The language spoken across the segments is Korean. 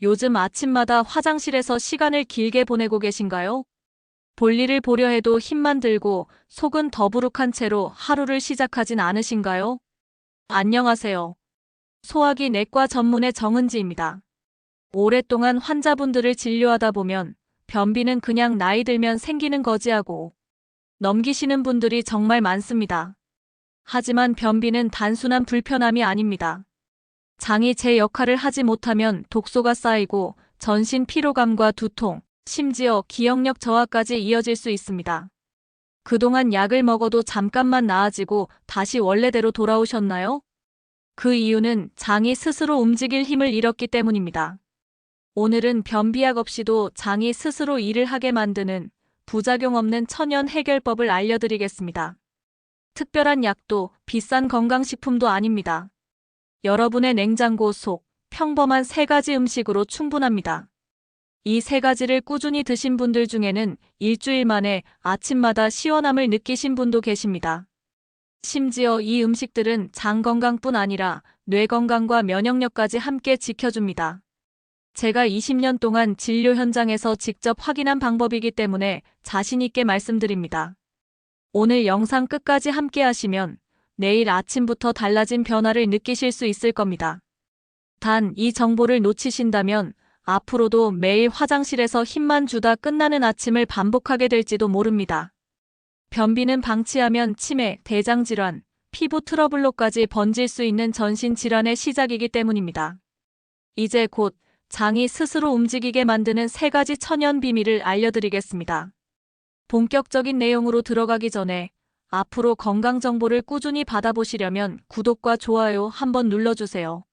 요즘 아침마다 화장실에서 시간을 길게 보내고 계신가요? 볼일을 보려 해도 힘만 들고 속은 더부룩한 채로 하루를 시작하진 않으신가요? 안녕하세요. 소화기 내과 전문의 정은지입니다. 오랫동안 환자분들을 진료하다 보면 변비는 그냥 나이 들면 생기는 거지하고 넘기시는 분들이 정말 많습니다. 하지만 변비는 단순한 불편함이 아닙니다. 장이 제 역할을 하지 못하면 독소가 쌓이고 전신 피로감과 두통, 심지어 기억력 저하까지 이어질 수 있습니다. 그동안 약을 먹어도 잠깐만 나아지고 다시 원래대로 돌아오셨나요? 그 이유는 장이 스스로 움직일 힘을 잃었기 때문입니다. 오늘은 변비약 없이도 장이 스스로 일을 하게 만드는 부작용 없는 천연 해결법을 알려드리겠습니다. 특별한 약도 비싼 건강식품도 아닙니다. 여러분의 냉장고 속 평범한 세 가지 음식으로 충분합니다. 이 세 가지를 꾸준히 드신 분들 중에는 일주일 만에 아침마다 시원함을 느끼신 분도 계십니다. 심지어 이 음식들은 장 건강뿐 아니라 뇌 건강과 면역력까지 함께 지켜줍니다. 제가 20년 동안 진료 현장에서 직접 확인한 방법이기 때문에 자신있게 말씀드립니다. 오늘 영상 끝까지 함께 하시면 내일 아침부터 달라진 변화를 느끼실 수 있을 겁니다. 단 이 정보를 놓치신다면 앞으로도 매일 화장실에서 힘만 주다 끝나는 아침을 반복하게 될지도 모릅니다. 변비는 방치하면 치매, 대장질환, 피부 트러블로까지 번질 수 있는 전신 질환의 시작이기 때문입니다. 이제 곧 장이 스스로 움직이게 만드는 세 가지 천연 비밀을 알려드리겠습니다. 본격적인 내용으로 들어가기 전에 앞으로 건강 정보를 꾸준히 받아보시려면 구독과 좋아요 한번 눌러주세요.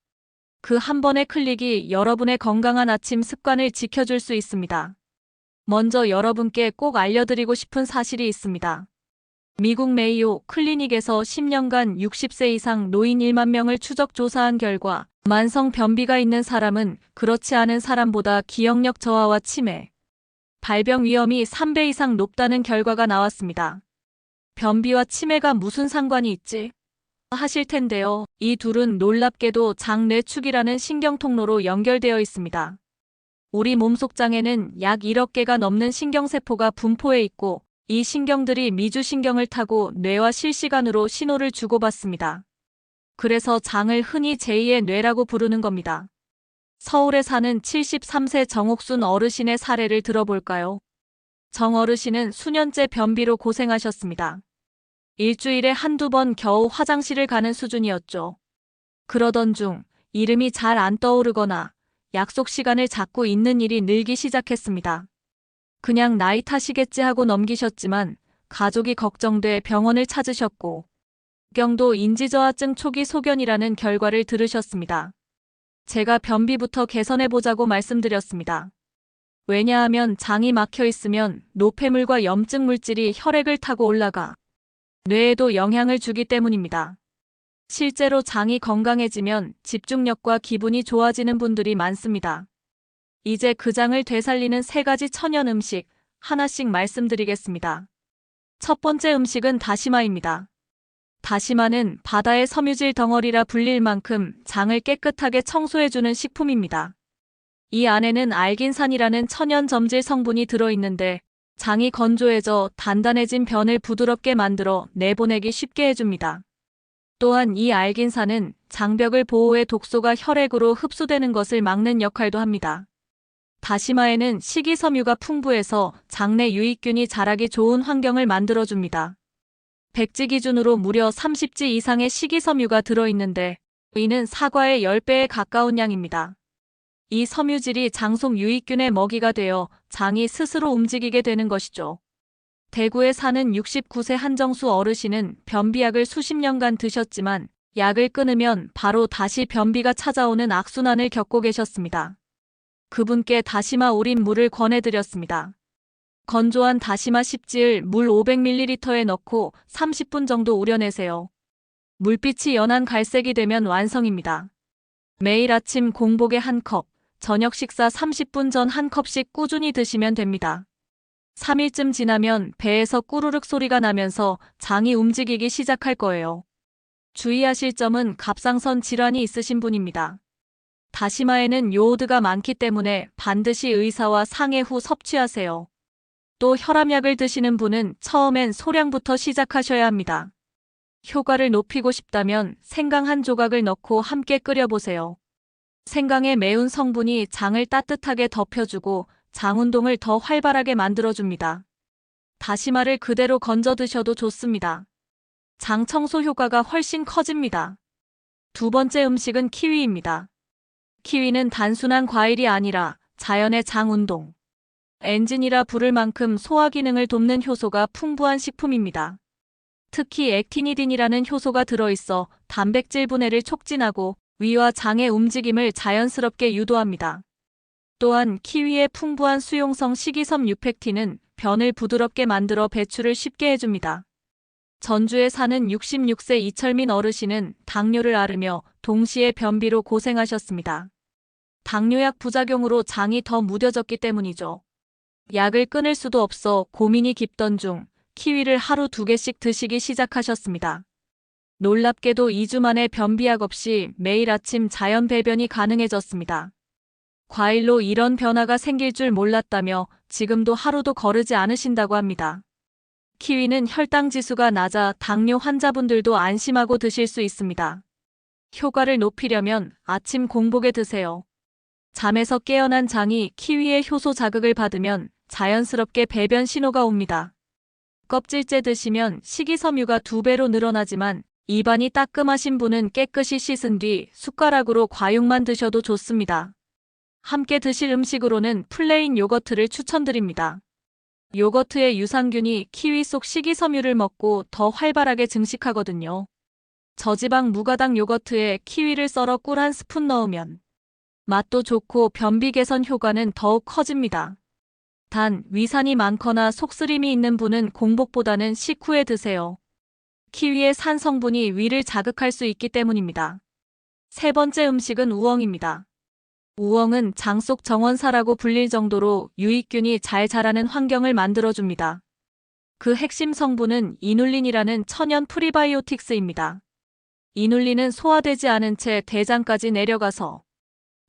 그 한 번의 클릭이 여러분의 건강한 아침 습관을 지켜줄 수 있습니다. 먼저 여러분께 꼭 알려드리고 싶은 사실이 있습니다. 미국 메이오 클리닉에서 10년간 60세 이상 노인 1만 명을 추적 조사한 결과 만성 변비가 있는 사람은 그렇지 않은 사람보다 기억력 저하와 치매, 발병 위험이 3배 이상 높다는 결과가 나왔습니다. 변비와 치매가 무슨 상관이 있지? 하실 텐데요. 이 둘은 놀랍게도 장뇌축이라는 신경통로로 연결되어 있습니다. 우리 몸속 장에는 약 1억 개가 넘는 신경세포가 분포해 있고 이 신경들이 미주신경을 타고 뇌와 실시간으로 신호를 주고받습니다. 그래서 장을 흔히 제2의 뇌라고 부르는 겁니다. 서울에 사는 73세 정옥순 어르신의 사례를 들어볼까요? 정 어르신은 수년째 변비로 고생하셨습니다. 일주일에 한두 번 겨우 화장실을 가는 수준이었죠. 그러던 중 이름이 잘 안 떠오르거나 약속 시간을 자꾸 잊는 일이 늘기 시작했습니다. 그냥 나이 탓이겠지 하고 넘기셨지만 가족이 걱정돼 병원을 찾으셨고 경도 인지저하증 초기 소견이라는 결과를 들으셨습니다. 제가 변비부터 개선해보자고 말씀드렸습니다. 왜냐하면 장이 막혀 있으면 노폐물과 염증 물질이 혈액을 타고 올라가 뇌에도 영향을 주기 때문입니다. 실제로 장이 건강해지면 집중력과 기분이 좋아지는 분들이 많습니다. 이제 그 장을 되살리는 세 가지 천연 음식 하나씩 말씀드리겠습니다. 첫 번째 음식은 다시마입니다. 다시마는 바다의 섬유질 덩어리라 불릴 만큼 장을 깨끗하게 청소해주는 식품입니다. 이 안에는 알긴산이라는 천연 점질 성분이 들어있는데 장이 건조해져 단단해진 변을 부드럽게 만들어 내보내기 쉽게 해줍니다. 또한 이 알긴산은 장벽을 보호해 독소가 혈액으로 흡수되는 것을 막는 역할도 합니다. 다시마에는 식이섬유가 풍부해서 장내 유익균이 자라기 좋은 환경을 만들어줍니다. 백지 기준으로 무려 30지 이상의 식이섬유가 들어있는데 이는 사과의 10배에 가까운 양입니다. 이 섬유질이 장속 유익균의 먹이가 되어 장이 스스로 움직이게 되는 것이죠. 대구에 사는 69세 한정수 어르신은 변비약을 수십 년간 드셨지만 약을 끊으면 바로 다시 변비가 찾아오는 악순환을 겪고 계셨습니다. 그분께 다시마 우린 물을 권해드렸습니다. 건조한 다시마 10지을 물 500ml에 넣고 30분 정도 우려내세요. 물빛이 연한 갈색이 되면 완성입니다. 매일 아침 공복에 한 컵, 저녁 식사 30분 전 한 컵씩 꾸준히 드시면 됩니다. 3일쯤 지나면 배에서 꾸르륵 소리가 나면서 장이 움직이기 시작할 거예요. 주의하실 점은 갑상선 질환이 있으신 분입니다. 다시마에는 요오드가 많기 때문에 반드시 의사와 상해 후 섭취하세요. 또 혈압약을 드시는 분은 처음엔 소량부터 시작하셔야 합니다. 효과를 높이고 싶다면 생강 한 조각을 넣고 함께 끓여보세요. 생강의 매운 성분이 장을 따뜻하게 덮여주고 장 운동을 더 활발하게 만들어줍니다. 다시마를 그대로 건져 드셔도 좋습니다. 장 청소 효과가 훨씬 커집니다. 두 번째 음식은 키위입니다. 키위는 단순한 과일이 아니라 자연의 장 운동. 엔진이라 부를 만큼 소화 기능을 돕는 효소가 풍부한 식품입니다. 특히 액티니딘이라는 효소가 들어있어 단백질 분해를 촉진하고 위와 장의 움직임을 자연스럽게 유도합니다. 또한 키위의 풍부한 수용성 식이섬 유펙틴은 변을 부드럽게 만들어 배출을 쉽게 해줍니다. 전주에 사는 66세 이철민 어르신은 당뇨를 앓으며 동시에 변비로 고생하셨습니다. 당뇨약 부작용으로 장이 더 무뎌졌기 때문이죠. 약을 끊을 수도 없어 고민이 깊던 중 키위를 하루 두 개씩 드시기 시작하셨습니다. 놀랍게도 2주 만에 변비약 없이 매일 아침 자연 배변이 가능해졌습니다. 과일로 이런 변화가 생길 줄 몰랐다며 지금도 하루도 거르지 않으신다고 합니다. 키위는 혈당 지수가 낮아 당뇨 환자분들도 안심하고 드실 수 있습니다. 효과를 높이려면 아침 공복에 드세요. 잠에서 깨어난 장이 키위의 효소 자극을 받으면 자연스럽게 배변 신호가 옵니다. 껍질째 드시면 식이섬유가 두 배로 늘어나지만 입안이 따끔하신 분은 깨끗이 씻은 뒤 숟가락으로 과육만 드셔도 좋습니다. 함께 드실 음식으로는 플레인 요거트를 추천드립니다. 요거트의 유산균이 키위 속 식이섬유를 먹고 더 활발하게 증식하거든요. 저지방 무가당 요거트에 키위를 썰어 꿀 한 스푼 넣으면 맛도 좋고 변비 개선 효과는 더욱 커집니다. 단, 위산이 많거나 속쓰림이 있는 분은 공복보다는 식후에 드세요. 키위의 산 성분이 위를 자극할 수 있기 때문입니다. 세 번째 음식은 우엉입니다. 우엉은 장 속 정원사라고 불릴 정도로 유익균이 잘 자라는 환경을 만들어줍니다. 그 핵심 성분은 이눌린이라는 천연 프리바이오틱스입니다. 이눌린은 소화되지 않은 채 대장까지 내려가서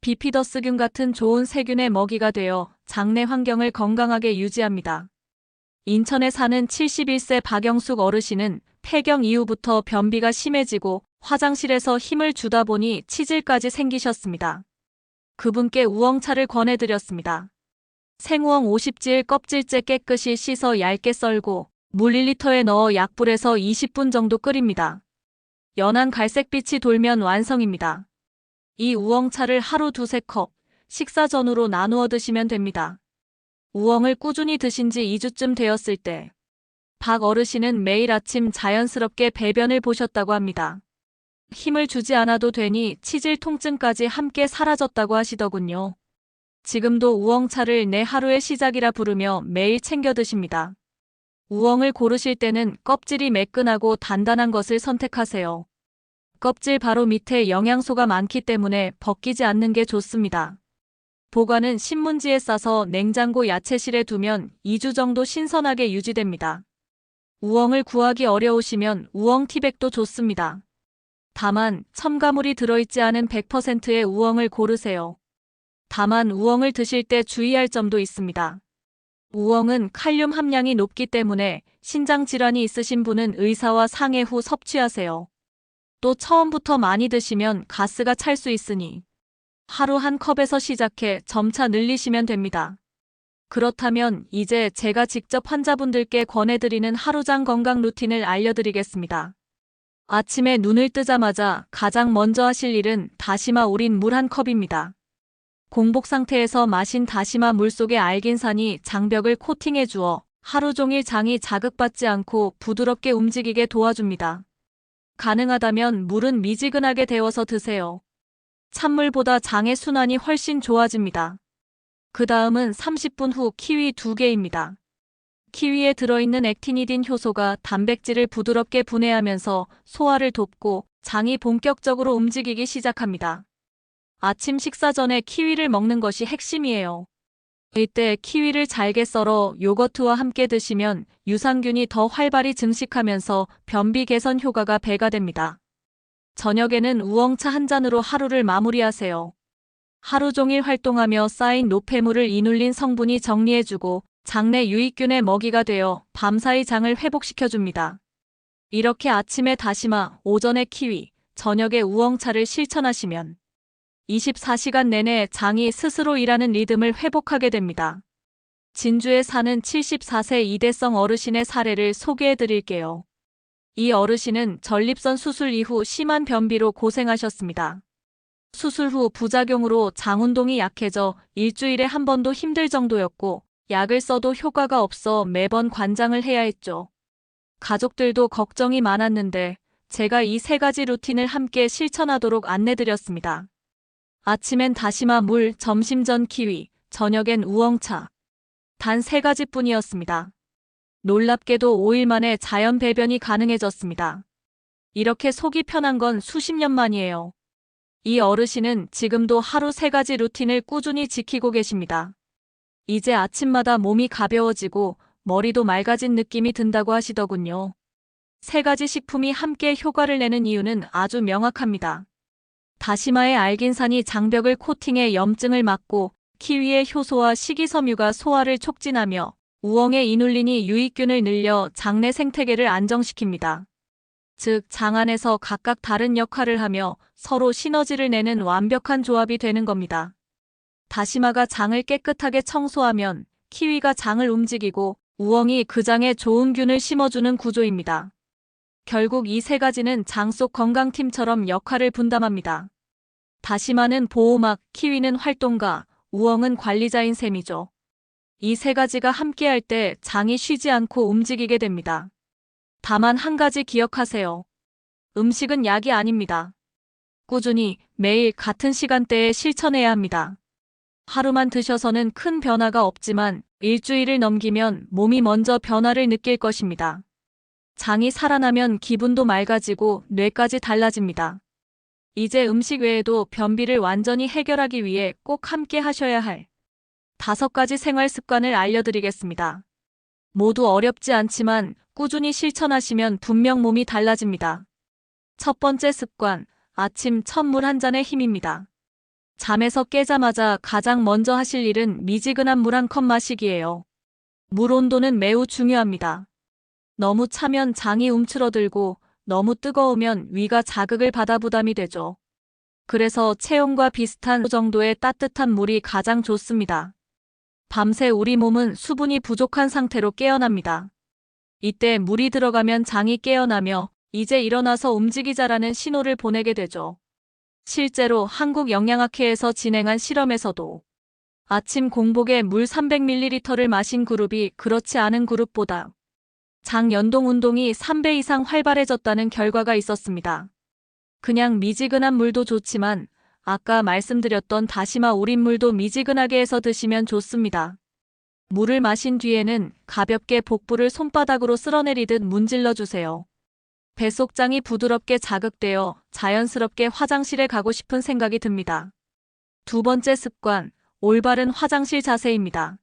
비피더스균 같은 좋은 세균의 먹이가 되어 장내 환경을 건강하게 유지합니다. 인천에 사는 71세 박영숙 어르신은 폐경 이후부터 변비가 심해지고 화장실에서 힘을 주다 보니 치질까지 생기셨습니다. 그분께 우엉차를 권해드렸습니다. 생우엉 50질 껍질째 깨끗이 씻어 얇게 썰고 물 1리터에 넣어 약불에서 20분 정도 끓입니다. 연한 갈색빛이 돌면 완성입니다. 이 우엉차를 하루 두세 컵, 식사 전후로 나누어 드시면 됩니다. 우엉을 꾸준히 드신 지 2주쯤 되었을 때, 박 어르신은 매일 아침 자연스럽게 배변을 보셨다고 합니다. 힘을 주지 않아도 되니 치질 통증까지 함께 사라졌다고 하시더군요. 지금도 우엉차를 내 하루의 시작이라 부르며 매일 챙겨 드십니다. 우엉을 고르실 때는 껍질이 매끈하고 단단한 것을 선택하세요. 껍질 바로 밑에 영양소가 많기 때문에 벗기지 않는 게 좋습니다. 보관은 신문지에 싸서 냉장고 야채실에 두면 2주 정도 신선하게 유지됩니다. 우엉을 구하기 어려우시면 우엉 티백도 좋습니다. 다만 첨가물이 들어있지 않은 100%의 우엉을 고르세요. 다만 우엉을 드실 때 주의할 점도 있습니다. 우엉은 칼륨 함량이 높기 때문에 신장 질환이 있으신 분은 의사와 상해 후 섭취하세요. 또 처음부터 많이 드시면 가스가 찰 수 있으니 하루 한 컵에서 시작해 점차 늘리시면 됩니다. 그렇다면 이제 제가 직접 환자분들께 권해드리는 하루장 건강 루틴을 알려드리겠습니다. 아침에 눈을 뜨자마자 가장 먼저 하실 일은 다시마 우린 물 한 컵입니다. 공복 상태에서 마신 다시마 물 속의 알긴산이 장벽을 코팅해 주어 하루 종일 장이 자극받지 않고 부드럽게 움직이게 도와줍니다. 가능하다면 물은 미지근하게 데워서 드세요. 찬물보다 장의 순환이 훨씬 좋아집니다. 그 다음은 30분 후 키위 2개입니다. 키위에 들어있는 액티니딘 효소가 단백질을 부드럽게 분해하면서 소화를 돕고 장이 본격적으로 움직이기 시작합니다. 아침 식사 전에 키위를 먹는 것이 핵심이에요. 이때 키위를 잘게 썰어 요거트와 함께 드시면 유산균이 더 활발히 증식하면서 변비 개선 효과가 배가 됩니다. 저녁에는 우엉차 한 잔으로 하루를 마무리하세요. 하루 종일 활동하며 쌓인 노폐물을 이눌린 성분이 정리해주고 장내 유익균의 먹이가 되어 밤사이 장을 회복시켜줍니다. 이렇게 아침에 다시마, 오전에 키위, 저녁에 우엉차를 실천하시면 24시간 내내 장이 스스로 일하는 리듬을 회복하게 됩니다. 진주에 사는 74세 이대성 어르신의 사례를 소개해 드릴게요. 이 어르신은 전립선 수술 이후 심한 변비로 고생하셨습니다. 수술 후 부작용으로 장운동이 약해져 일주일에 한 번도 힘들 정도였고 약을 써도 효과가 없어 매번 관장을 해야 했죠. 가족들도 걱정이 많았는데 제가 이 세 가지 루틴을 함께 실천하도록 안내드렸습니다. 아침엔 다시마 물, 점심 전 키위, 저녁엔 우엉차. 단 세 가지뿐이었습니다. 놀랍게도 5일 만에 자연 배변이 가능해졌습니다. 이렇게 속이 편한 건 수십 년 만이에요. 이 어르신은 지금도 하루 세 가지 루틴을 꾸준히 지키고 계십니다. 이제 아침마다 몸이 가벼워지고 머리도 맑아진 느낌이 든다고 하시더군요. 세 가지 식품이 함께 효과를 내는 이유는 아주 명확합니다. 다시마의 알긴산이 장벽을 코팅해 염증을 막고 키위의 효소와 식이섬유가 소화를 촉진하며 우엉의 이눌린이 유익균을 늘려 장내 생태계를 안정시킵니다. 즉, 장 안에서 각각 다른 역할을 하며 서로 시너지를 내는 완벽한 조합이 되는 겁니다. 다시마가 장을 깨끗하게 청소하면 키위가 장을 움직이고 우엉이 그 장에 좋은 균을 심어주는 구조입니다. 결국 이 세 가지는 장 속 건강팀처럼 역할을 분담합니다. 다시마는 보호막, 키위는 활동가, 우엉은 관리자인 셈이죠. 이 세 가지가 함께할 때 장이 쉬지 않고 움직이게 됩니다. 다만 한 가지 기억하세요. 음식은 약이 아닙니다. 꾸준히 매일 같은 시간대에 실천해야 합니다. 하루만 드셔서는 큰 변화가 없지만 일주일을 넘기면 몸이 먼저 변화를 느낄 것입니다. 장이 살아나면 기분도 맑아지고 뇌까지 달라집니다. 이제 음식 외에도 변비를 완전히 해결하기 위해 꼭 함께 하셔야 할 다섯 가지 생활 습관을 알려드리겠습니다. 모두 어렵지 않지만 꾸준히 실천하시면 분명 몸이 달라집니다. 첫 번째 습관, 아침 첫물 한 잔의 힘입니다. 잠에서 깨자마자 가장 먼저 하실 일은 미지근한 물 한 컵 마시기예요. 물 온도는 매우 중요합니다. 너무 차면 장이 움츠러들고 너무 뜨거우면 위가 자극을 받아 부담이 되죠. 그래서 체온과 비슷한 정도의 따뜻한 물이 가장 좋습니다. 밤새 우리 몸은 수분이 부족한 상태로 깨어납니다. 이때 물이 들어가면 장이 깨어나며 이제 일어나서 움직이자라는 신호를 보내게 되죠. 실제로 한국영양학회에서 진행한 실험에서도 아침 공복에 물 300ml를 마신 그룹이 그렇지 않은 그룹보다 장 연동 운동이 3배 이상 활발해졌다는 결과가 있었습니다. 그냥 미지근한 물도 좋지만 아까 말씀드렸던 다시마 우린 물도 미지근하게 해서 드시면 좋습니다. 물을 마신 뒤에는 가볍게 복부를 손바닥으로 쓸어내리듯 문질러 주세요. 뱃속장이 부드럽게 자극되어 자연스럽게 화장실에 가고 싶은 생각이 듭니다. 두 번째 습관, 올바른 화장실 자세입니다.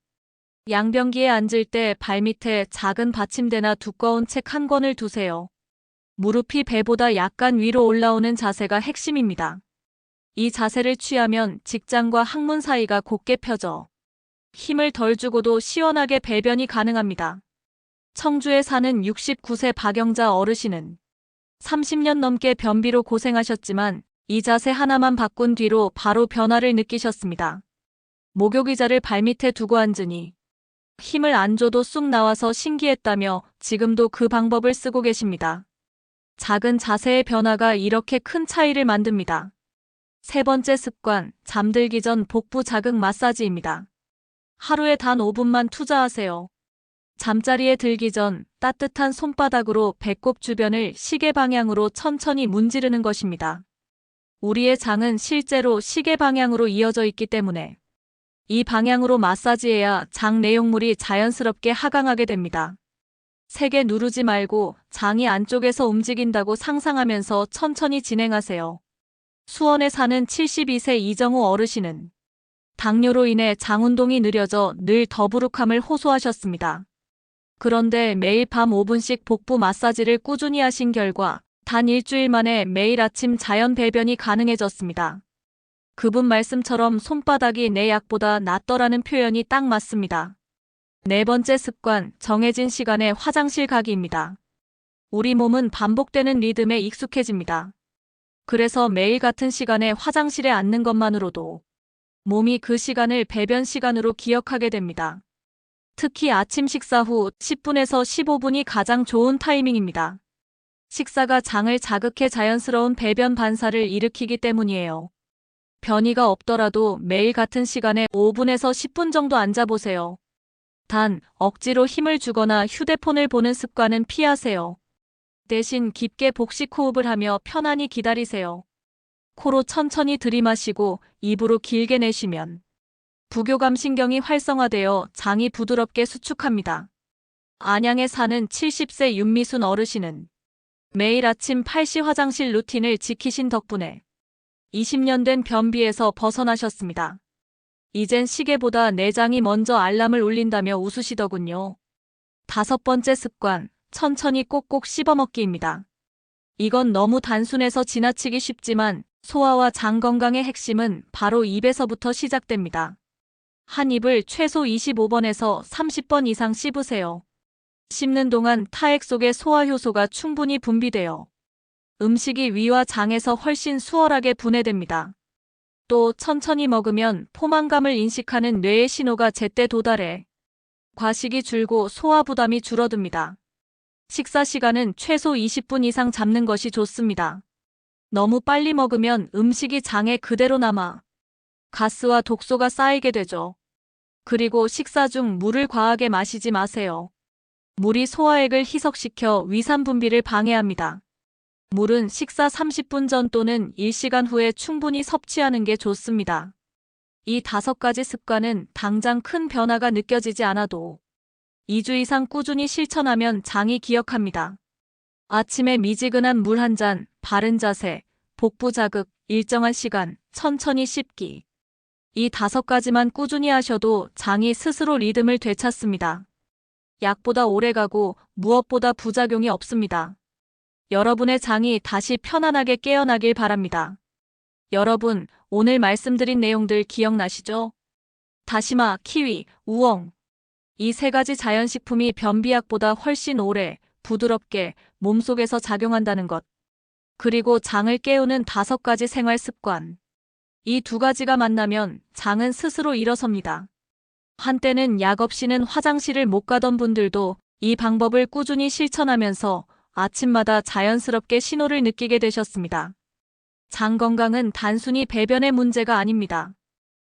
양변기에 앉을 때 발밑에 작은 받침대나 두꺼운 책 한 권을 두세요. 무릎이 배보다 약간 위로 올라오는 자세가 핵심입니다. 이 자세를 취하면 직장과 항문 사이가 곧게 펴져 힘을 덜 주고도 시원하게 배변이 가능합니다. 청주에 사는 69세 박영자 어르신은 30년 넘게 변비로 고생하셨지만 이 자세 하나만 바꾼 뒤로 바로 변화를 느끼셨습니다. 목욕 의자를 발밑에 두고 앉으니 힘을 안 줘도 쑥 나와서 신기했다며 지금도 그 방법을 쓰고 계십니다. 작은 자세의 변화가 이렇게 큰 차이를 만듭니다. 세 번째 습관, 잠들기 전 복부 자극 마사지입니다. 하루에 단 5분만 투자하세요. 잠자리에 들기 전 따뜻한 손바닥으로 배꼽 주변을 시계 방향으로 천천히 문지르는 것입니다. 우리의 장은 실제로 시계 방향으로 이어져 있기 때문에 이 방향으로 마사지해야 장 내용물이 자연스럽게 하강하게 됩니다. 세게 누르지 말고 장이 안쪽에서 움직인다고 상상하면서 천천히 진행하세요. 수원에 사는 72세 이정우 어르신은 당뇨로 인해 장 운동이 느려져 늘 더부룩함을 호소하셨습니다. 그런데 매일 밤 5분씩 복부 마사지를 꾸준히 하신 결과 단 일주일 만에 매일 아침 자연 배변이 가능해졌습니다. 그분 말씀처럼 손바닥이 내 약보다 낫더라는 표현이 딱 맞습니다. 네 번째 습관, 정해진 시간에 화장실 가기입니다. 우리 몸은 반복되는 리듬에 익숙해집니다. 그래서 매일 같은 시간에 화장실에 앉는 것만으로도 몸이 그 시간을 배변 시간으로 기억하게 됩니다. 특히 아침 식사 후 10분에서 15분이 가장 좋은 타이밍입니다. 식사가 장을 자극해 자연스러운 배변 반사를 일으키기 때문이에요. 변이가 없더라도 매일 같은 시간에 5분에서 10분 정도 앉아보세요. 단, 억지로 힘을 주거나 휴대폰을 보는 습관은 피하세요. 대신 깊게 복식 호흡을 하며 편안히 기다리세요. 코로 천천히 들이마시고 입으로 길게 내쉬면 부교감 신경이 활성화되어 장이 부드럽게 수축합니다. 안양에 사는 70세 윤미순 어르신은 매일 아침 8시 화장실 루틴을 지키신 덕분에 20년 된 변비에서 벗어나셨습니다. 이젠 시계보다 내장이 먼저 알람을 울린다며 웃으시더군요. 다섯 번째 습관, 천천히 꼭꼭 씹어먹기입니다. 이건 너무 단순해서 지나치기 쉽지만 소화와 장 건강의 핵심은 바로 입에서부터 시작됩니다. 한 입을 최소 25번에서 30번 이상 씹으세요. 씹는 동안 타액 속의 소화 효소가 충분히 분비되어 음식이 위와 장에서 훨씬 수월하게 분해됩니다. 또 천천히 먹으면 포만감을 인식하는 뇌의 신호가 제때 도달해 과식이 줄고 소화 부담이 줄어듭니다. 식사 시간은 최소 20분 이상 잡는 것이 좋습니다. 너무 빨리 먹으면 음식이 장에 그대로 남아 가스와 독소가 쌓이게 되죠. 그리고 식사 중 물을 과하게 마시지 마세요. 물이 소화액을 희석시켜 위산 분비를 방해합니다. 물은 식사 30분 전 또는 1시간 후에 충분히 섭취하는 게 좋습니다. 이 다섯 가지 습관은 당장 큰 변화가 느껴지지 않아도 2주 이상 꾸준히 실천하면 장이 기억합니다. 아침에 미지근한 물 한 잔, 바른 자세, 복부 자극, 일정한 시간, 천천히 씹기. 이 다섯 가지만 꾸준히 하셔도 장이 스스로 리듬을 되찾습니다. 약보다 오래가고 무엇보다 부작용이 없습니다. 여러분의 장이 다시 편안하게 깨어나길 바랍니다. 여러분, 오늘 말씀드린 내용들 기억나시죠? 다시마, 키위, 우엉. 이 세 가지 자연식품이 변비약보다 훨씬 오래, 부드럽게 몸속에서 작용한다는 것. 그리고 장을 깨우는 다섯 가지 생활 습관. 이 두 가지가 만나면 장은 스스로 일어섭니다. 한때는 약 없이는 화장실을 못 가던 분들도 이 방법을 꾸준히 실천하면서 아침마다 자연스럽게 신호를 느끼게 되셨습니다. 장 건강은 단순히 배변의 문제가 아닙니다.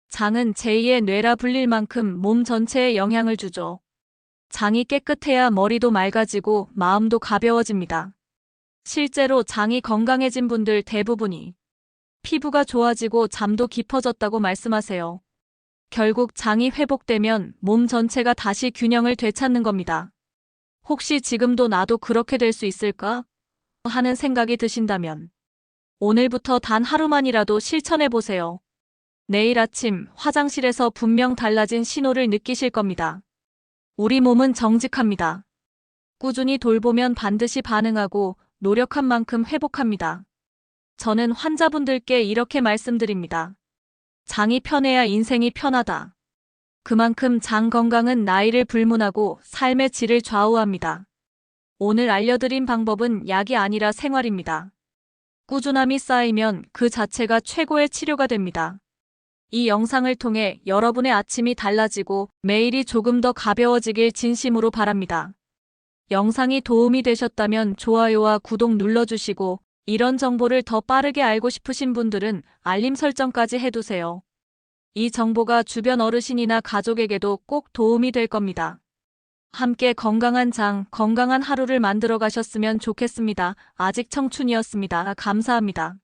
장은 제2의 뇌라 불릴 만큼 몸 전체에 영향을 주죠. 장이 깨끗해야 머리도 맑아지고 마음도 가벼워집니다. 실제로 장이 건강해진 분들 대부분이 피부가 좋아지고 잠도 깊어졌다고 말씀하세요. 결국 장이 회복되면 몸 전체가 다시 균형을 되찾는 겁니다. 혹시 지금도 나도 그렇게 될 수 있을까? 하는 생각이 드신다면 오늘부터 단 하루만이라도 실천해 보세요. 내일 아침 화장실에서 분명 달라진 신호를 느끼실 겁니다. 우리 몸은 정직합니다. 꾸준히 돌보면 반드시 반응하고 노력한 만큼 회복합니다. 저는 환자분들께 이렇게 말씀드립니다. 장이 편해야 인생이 편하다. 그만큼 장 건강은 나이를 불문하고 삶의 질을 좌우합니다. 오늘 알려드린 방법은 약이 아니라 생활입니다. 꾸준함이 쌓이면 그 자체가 최고의 치료가 됩니다. 이 영상을 통해 여러분의 아침이 달라지고 매일이 조금 더 가벼워지길 진심으로 바랍니다. 영상이 도움이 되셨다면 좋아요와 구독 눌러주시고 이런 정보를 더 빠르게 알고 싶으신 분들은 알림 설정까지 해두세요. 이 정보가 주변 어르신이나 가족에게도 꼭 도움이 될 겁니다. 함께 건강한 장, 건강한 하루를 만들어 가셨으면 좋겠습니다. 아직 청춘이었습니다. 감사합니다.